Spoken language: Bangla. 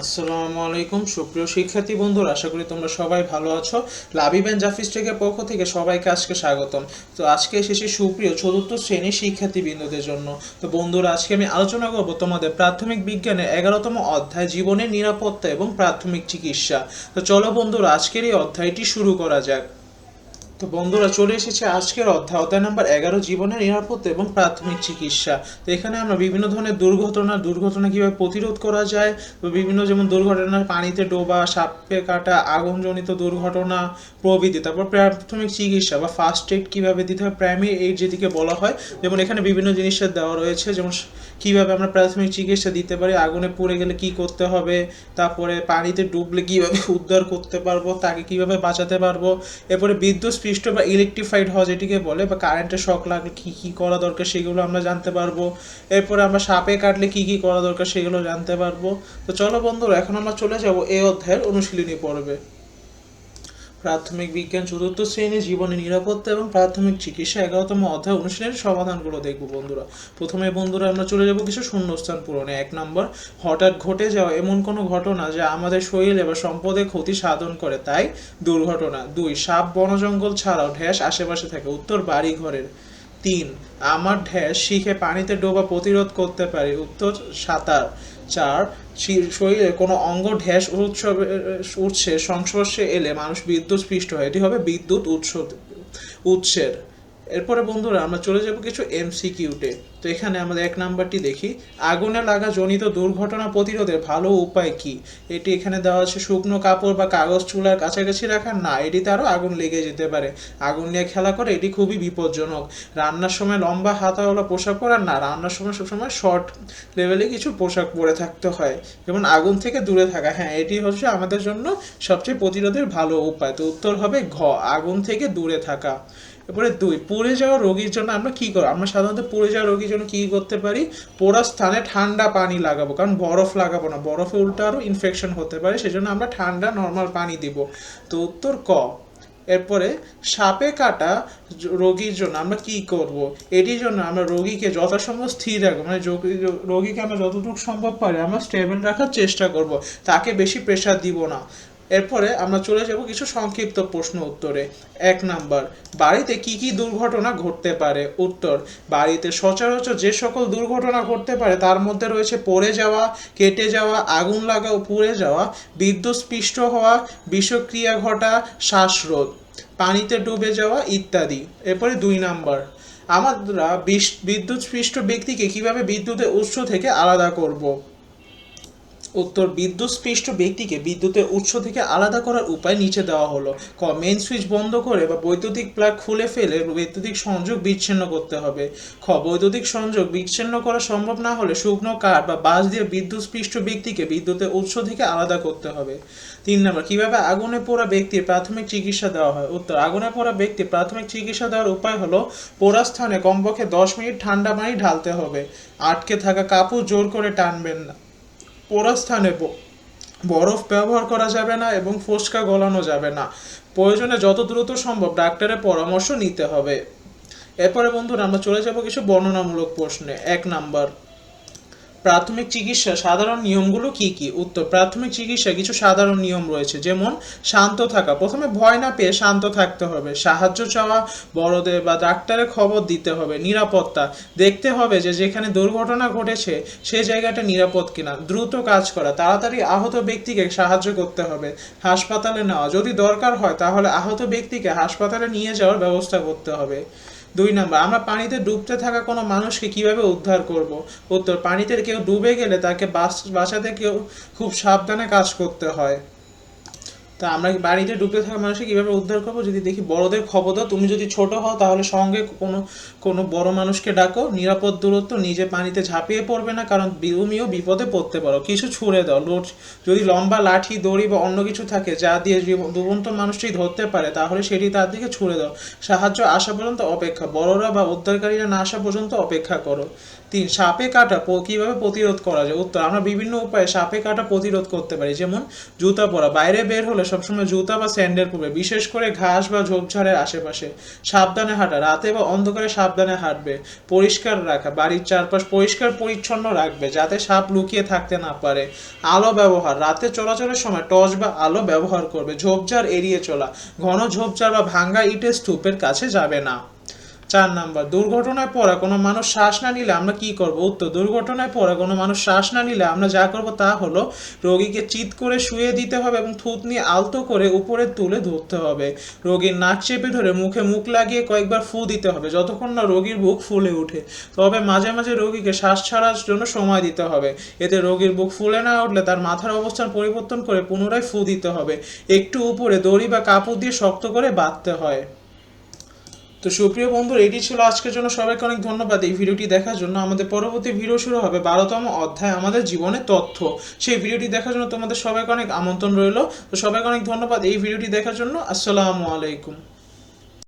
আসসালামু আলাইকুম। সুপ্রিয় শিক্ষার্থী বন্ধুরা, আশা করি তোমরা সবাই ভালো আছো। লাবিব অ্যান্ড জাফিস টেকের পক্ষ থেকে সবাইকে আজকে স্বাগতম। তো আজকে এসেছি সুপ্রিয় চতুর্থ শ্রেণির শিক্ষার্থী বিন্দুদের জন্য। তো বন্ধুরা, আজকে আমি আলোচনা করব তোমাদের প্রাথমিক বিজ্ঞানের এগারোতম অধ্যায়, জীবনের নিরাপত্তা এবং প্রাথমিক চিকিৎসা। তো চলো বন্ধুরা, আজকের এই অধ্যায়টি শুরু করা যাক। তো বন্ধুরা চলে এসেছে আজকের অধ্যায় অধ্যায় নাম্বার এগারো, জীবনের নিরাপত্তা এবং প্রাথমিক চিকিৎসা। তো এখানে আমরা বিভিন্ন ধরনের দুর্ঘটনা দুর্ঘটনা কীভাবে প্রতিরোধ করা যায় বিভিন্ন যেমন দুর্ঘটনা পানিতে ডোবা, সাপে কাটা, আগুনজনিত দুর্ঘটনা প্রভৃতি, তারপর প্রাথমিক চিকিৎসা বা ফার্স্ট এড কীভাবে দিতে হয়, প্রাইমারি এইড যেদিকে বলা হয়, যেমন এখানে বিভিন্ন জিনিসের দেওয়া রয়েছে, যেমন কীভাবে আমরা প্রাথমিক চিকিৎসা দিতে পারি, আগুনে পুড়ে গেলে কি করতে হবে, তারপরে পানিতে ডুবলে কীভাবে উদ্ধার করতে পারব, তাকে কীভাবে বাঁচাতে পারব, এরপরে বিদ্যুৎ স্পৃষ্ট বা ইলেকট্রিফাইড হওয়া যেটিকে বলে, বা কারেন্টের শক লাগলে কী কী করা দরকার সেগুলো আমরা জানতে পারব। এরপরে আমরা সাপে কাটলে কী কী করা দরকার সেগুলো জানতে পারব। তো চলো বন্ধুরা, এখন আমরা চলে যাব এই অধ্যায়ের অনুশীলনী পর্বে। প্রাথমিক বিজ্ঞান চতুর্থ শ্রেণি, জীবনে নিরাপত্তা এবং প্রাথমিক চিকিৎসা এগারোতম অধ্যায় অনুশীলনের সমাধানগুলো দেখব বন্ধুরা। প্রথমে বন্ধুরা আমরা চলে যাব কিছু শূন্যস্থান পূরণে। এক নম্বর, হঠাৎ ঘটে যাওয়া এমন কোনো ঘটনা যা আমাদের শরীরে বা সম্পদে ক্ষতি সাধন করে, তাই দুর্ঘটনা। দুই, সাপ, বনজঙ্গল ছাড়াও ঢ্যাস আশেপাশে থাকে। উত্তর বাড়ি ঘরের তিন, আমার ঢ্যাস শিখে পানিতে ডোবা প্রতিরোধ করতে পারি। উত্তর, সাঁতার। চার শরীরে কোনো অঙ্গ ঢ্যাস উৎসবে উৎসের সংস্পর্শে এলে মানুষ বিদ্যুৎ স্পৃষ্ট হয়। এটি হবে বিদ্যুৎ উৎস উৎসের। এরপরে বন্ধুরা আমরা চলে যাব কিছু এমসিকিউতে তো। এখানে আমাদের এক নাম্বারটি দেখি। আগুনে লাগা জনিত দুর্ঘটনা প্রতিরোধের ভালো উপায় কি? এটি এখানে দেওয়া আছে, শুকনো কাপড় বা কাগজ চুলার কাছাকাছি রাখা। না, এটিতে আরও আগুন লেগে যেতে পারে। আগুন নিয়ে খেলা করে এটি খুবই বিপজ্জনক। রান্নার সময় লম্বা হাতাওয়ালা পোশাক পরার না, রান্নার সময় সবসময় শর্ট লেভেলে কিছু পোশাক পরে থাকতে হয়। যেমন আগুন থেকে দূরে থাকা। হ্যাঁ এটি হচ্ছে আমাদের জন্য সবচেয়ে প্রতিরোধের ভালো উপায়। তো উত্তর হবে ঘ, আগুন থেকে দূরে থাকা। এরপরে দুই, পুড়ে যাওয়া রোগীর জন্য আমরা কি করব আমরা সাধারণত পুড়ে যাওয়া রোগীর জন্য কি করতে পারি? পোড়া স্থানে ঠান্ডা পানি লাগাবো, কারণ বরফ লাগাবো না, বরফে উল্টো আরও ইনফেকশন হতে পারে, সেজন্য আমরা ঠান্ডা নর্মাল পানি দিব। তো উত্তর ক? এরপরে, সাপে কাটা রোগীর জন্য আমরা কি করব? এটির জন্য আমরা রোগীকে যথাসম্ভব স্থির রাখব মানে রোগীকে আমরা যতটুকু সম্ভব পারি, আমরা স্টেবল রাখার চেষ্টা করব। তাকে বেশি প্রেশার দিব না। এরপরে আমরা চলে যাব কিছু সংক্ষিপ্ত প্রশ্ন উত্তরে। এক নাম্বার, বাড়িতে কি কি দুর্ঘটনা ঘটতে পারে? উত্তর, বাড়িতে সচরাচর যে সকল দুর্ঘটনা ঘটতে পারে তার মধ্যে রয়েছে পড়ে যাওয়া, কেটে যাওয়া, আগুন লাগা ও পুড়ে যাওয়া বিদ্যুৎ স্পৃষ্ট হওয়া, বিষক্রিয়া ঘটা, শ্বাসরোধ, পানিতে ডুবে যাওয়া ইত্যাদি। এরপরে দুই নাম্বার, আমরা বিশ- বিদ্যুৎ স্পৃষ্ট ব্যক্তিকে কীভাবে বিদ্যুতের উৎস থেকে আলাদা করব? উত্তর বিদ্যুৎ স্পৃষ্ট ব্যক্তিকে বিদ্যুতের উৎস থেকে আলাদা করার উপায় নিচে দেওয়া হলো। ক মেন সুইচ বন্ধ করে বা বৈদ্যুতিক প্লাগ খুলে ফেলে বৈদ্যুতিক সংযোগ বিচ্ছিন্ন করতে হবে। খ, বৈদ্যুতিক সংযোগ বিচ্ছিন্ন করা সম্ভব না হলে শুকনো কাঠ বা বাঁশ দিয়ে বিদ্যুৎ স্পৃষ্ট ব্যক্তিকে বিদ্যুতের উৎস থেকে আলাদা করতে হবে। তিন নম্বর, কীভাবে আগুনে পোড়া ব্যক্তির প্রাথমিক চিকিৎসা দেওয়া হয়? উত্তর, আগুনে পোড়া ব্যক্তির প্রাথমিক চিকিৎসা দেওয়ার উপায় হলো পোড়া স্থানে কমপক্ষে দশ মিনিট ঠান্ডা পানি ঢালতে হবে। আটকে থাকা কাপড় জোর করে টানবেন না। পোড়া স্থানে বরফ ব্যবহার করা যাবে না এবং ফোসকা গলানো যাবে না। প্রয়োজনে যত দ্রুত সম্ভব ডাক্তারের পরামর্শ নিতে হবে। এরপরে বন্ধুরা আমরা চলে যাব কিছু বর্ণনামূলক প্রশ্নে। এক নাম্বার প্রাথমিক চিকিৎসা সাধারণ নিয়মগুলো কি কি? উত্তর, প্রাথমিক চিকিৎসা কিছু সাধারণ নিয়ম রয়েছে, যেমন শান্ত থাকা। প্রথমে ভয় না পেয়ে শান্ত থাকতে হবে। সাহায্য চাওয়া, বড়দের বা ডাক্তারের খবর দিতে হবে। নিরাপত্তা। দেখতে হবে যে যেখানে দুর্ঘটনা ঘটেছে, সে জায়গাটা নিরাপদ কিনা। দ্রুত কাজ করা। তাড়াতাড়ি আহত ব্যক্তিকে সাহায্য করতে হবে। হাসপাতালে নেওয়া। যদি দরকার হয়, তাহলে আহত ব্যক্তিকে হাসপাতালে নিয়ে যাওয়ার ব্যবস্থা করতে হবে। দুই নাম্বার, আমরা পানিতে ডুবতে থাকা কোনো মানুষকে কীভাবে উদ্ধার করব? উত্তর, পানিতে কেউ ডুবে গেলে তাকে বাঁচ- বাঁচাতে কেউ খুব সাবধানে কাজ করতে হয়। তা আমরা বাড়িতে ডুবে থাকা মানুষকে কীভাবে উদ্ধার করব? যদি দেখি বড়দের খবর দাও, তুমি যদি ছোট হও তাহলে সঙ্গে কোনো কোনো বড় মানুষকে ডাকো। নিরাপদ দূরত্ব নিজে পানিতে ঝাঁপিয়ে পড়বে না, কারণ তুমিও বিপদে পড়তে পারো। কিছু ছুঁড়ে দাও। লোট, যদি লম্বা লাঠি, দড়ি বা অন্য কিছু থাকে যা দিয়ে ডুবন্ত মানুষটি ধরতে পারে, তাহলে সেটি তার দিকে ছুঁড়ে দাও। সাহায্য আসা পর্যন্ত অপেক্ষা। বড়রা বা উদ্ধারকারীরা না আসা পর্যন্ত অপেক্ষা করো। তিন সাপে কাটা কীভাবে প্রতিরোধ করা যায়? উত্তর, আমরা বিভিন্ন উপায়ে সাপে কাটা প্রতিরোধ করতে পারি। যেমন জুতা পরা। বাইরে বের হলে সবসময় জুতা বা স্যান্ডেল পরবে, বিশেষ করে ঘাস বা ঝোপঝাড়ের আশেপাশে। সাবধানে হাঁটা। রাতে বা অন্ধকারে সাবধানে হাঁটবে। পরিষ্কার রাখা। বাড়ির চারপাশ পরিষ্কার পরিচ্ছন্ন রাখবে, যাতে সাপ লুকিয়ে থাকতে না পারে। আলো ব্যবহার। রাতে চলাচলের সময় টর্চ বা আলো ব্যবহার করবে। ঝোপঝাড় এড়িয়ে চলা। ঘন ঝোপঝাড় বা ভাঙ্গা ইটের স্তূপের কাছে যাবে না। চার নাম্বার দুর্ঘটনায় পড়া কোনো মানুষ শ্বাস না নিলে আমরা কি করব? উত্তর দুর্ঘটনায় পড়া কোনো মানুষ শ্বাস না নিলে আমরা যা করব তা হলো রোগীকে চিৎ করে শুয়ে দিতে হবে এবং থুত নিয়ে আলতো করে উপরে তুলে ধরতে হবে। রোগীর নাক চেপে ধরে মুখে মুখ লাগিয়ে কয়েকবার ফু দিতে হবে যতক্ষণ না রোগীর বুক ফুলে ওঠে। তবে মাঝে মাঝে রোগীকে শ্বাস ছাড়ার জন্য সময় দিতে হবে। এতে রোগীর বুক ফুলে না উঠলে তার মাথার অবস্থান পরিবর্তন করে পুনরায় ফু দিতে হবে। একটু উপরে দড়ি বা কাপড় দিয়ে শক্ত করে বাঁধতে হয়। তো সুপ্রিয় বন্ধু এটি ছিল আজকের জন্য। সবাইকে অনেক ধন্যবাদ এই ভিডিওটি দেখার জন্য। আমাদের পরবর্তী ভিডিও শুরু হবে বারোতম অধ্যায়, আমাদের জীবনের তথ্য। সেই ভিডিওটি দেখার জন্য তোমাদের সবাইকে অনেক আমন্ত্রণ রইল। তো সবাইকে অনেক ধন্যবাদ এই ভিডিওটি দেখার জন্য। আসসালামু আলাইকুম।